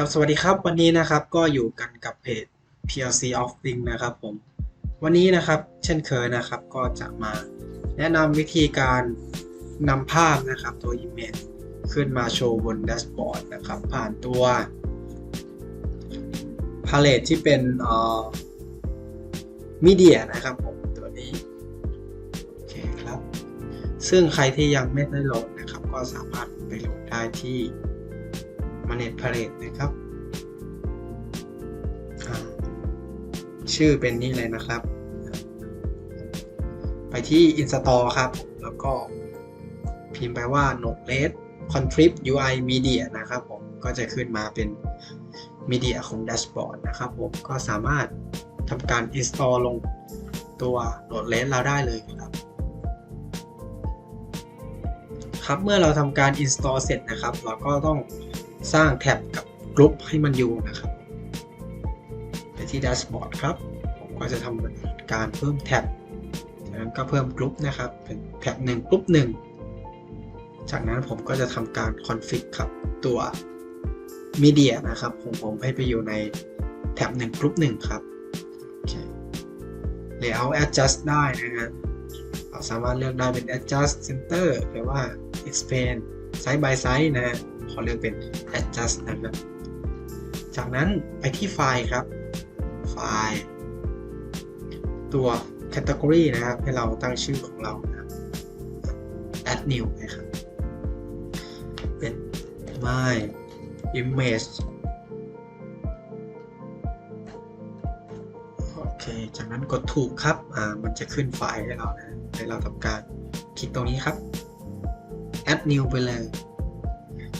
ครับสวัสดีครับวันนี้นะครับก็อยู่กันกับเพจ PLC of Thing นะครับผม วันนี้นะครับเช่นเคยนะครับก็จะมาแนะนำวิธีการนำภาพนะครับตัว Image ขึ้นมาโชว์บนแดชบอร์ดนะครับผ่านตัว Palette ที่เป็นเอ่อ Media นะครับผมตัวนี้โอเคครับ ซึ่งใครที่ยังไม่ได้โหลดนะครับ ก็สามารถไปโหลดได้ที่ Manage Palette นะครับ ชื่อเป็นนี่เลยนะครับ ไปที่ Install ครับ แล้วก็พิมพ์ไปว่า Node-RED Contrib UI Media นะครับผม ก็จะขึ้นมาเป็น Media ของ Dashboard นะครับผม ก็สามารถทำการ install ลงตัว Node-RED เราได้เลยครับครับเมื่อเราทำการ install เสร็จนะครับ เราก็ต้อง สร้างแท็บกับกลุ่มให้มันอยู่นะครับไปที่ Dashboard ครับ ผมก็จะทำการเพิ่มแท็บจากนั้นก็เพิ่มกลุ่มนะครับ เป็นแท็บหนึ่งกลุ่มหนึ่งจากนั้นผมก็จะทำการ config ครับตัว media นะครับของผมให้ไปอยู่ในแท็บหนึ่งกลุ่มหนึ่งครับเค layout adjust ได้นะฮะเราสามารถเลือกได้เป็น adjust center หรือว่า expand side by side นะฮะ ขอเลือกเป็น adjust นะครับ จากนั้นไปที่ไฟล์ครับ ไฟล์ ตัว category นะครับ ให้เราตั้งชื่อของเรานะครับ add new นะครับ เป็น my image โอเค จากนั้นกดถูกครับ อ่า มันจะขึ้นไฟล์ให้เรานะให้เราทำการคลิกตรงนี้ครับ add new ไปเลย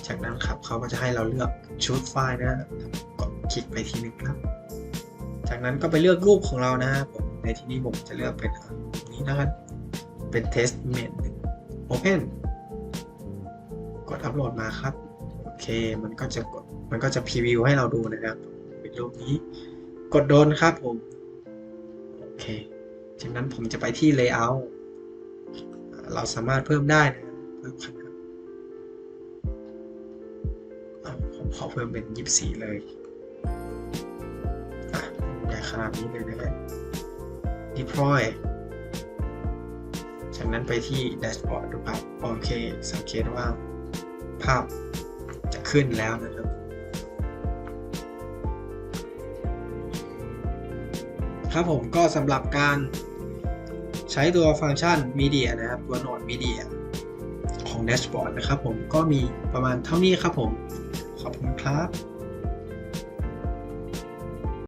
จากนั้นครับเขาก็จะให้เราเลือกชุดไฟล์นะกดคลิกไปทีนึงครับ จากนั้นก็ไปเลือกรูปของเรานะผมในที่นี้ผมจะเลือกเป็นนี้นะครับเป็น test image open กดอัปโหลดมาครับโอเคมันก็จะกดมันก็จะพรีวิวให้เราดูนะครับเป็นรูปนี้ กดโดนครับผมโอเค จากนั้นผมจะไปที่ layout อ่าเราสามารถเพิ่มได้นะเพิ่มข ขอเพิ่มเป็น24เลยอะใหญ่ขนาดนี้เลยนะฮะ deploy จากนั้นไปที่ dashboard ดูครับโอเคสังเกตว่าภาพจะขึ้นแล้วนะครับ ครับผมก็สำหรับการใช้ตัวฟังก์ชัน Media นะครับ ตัว Node Media ของ Dashboard นะครับผมก็มีประมาณเท่านี้ครับผม ขอบคุณครับ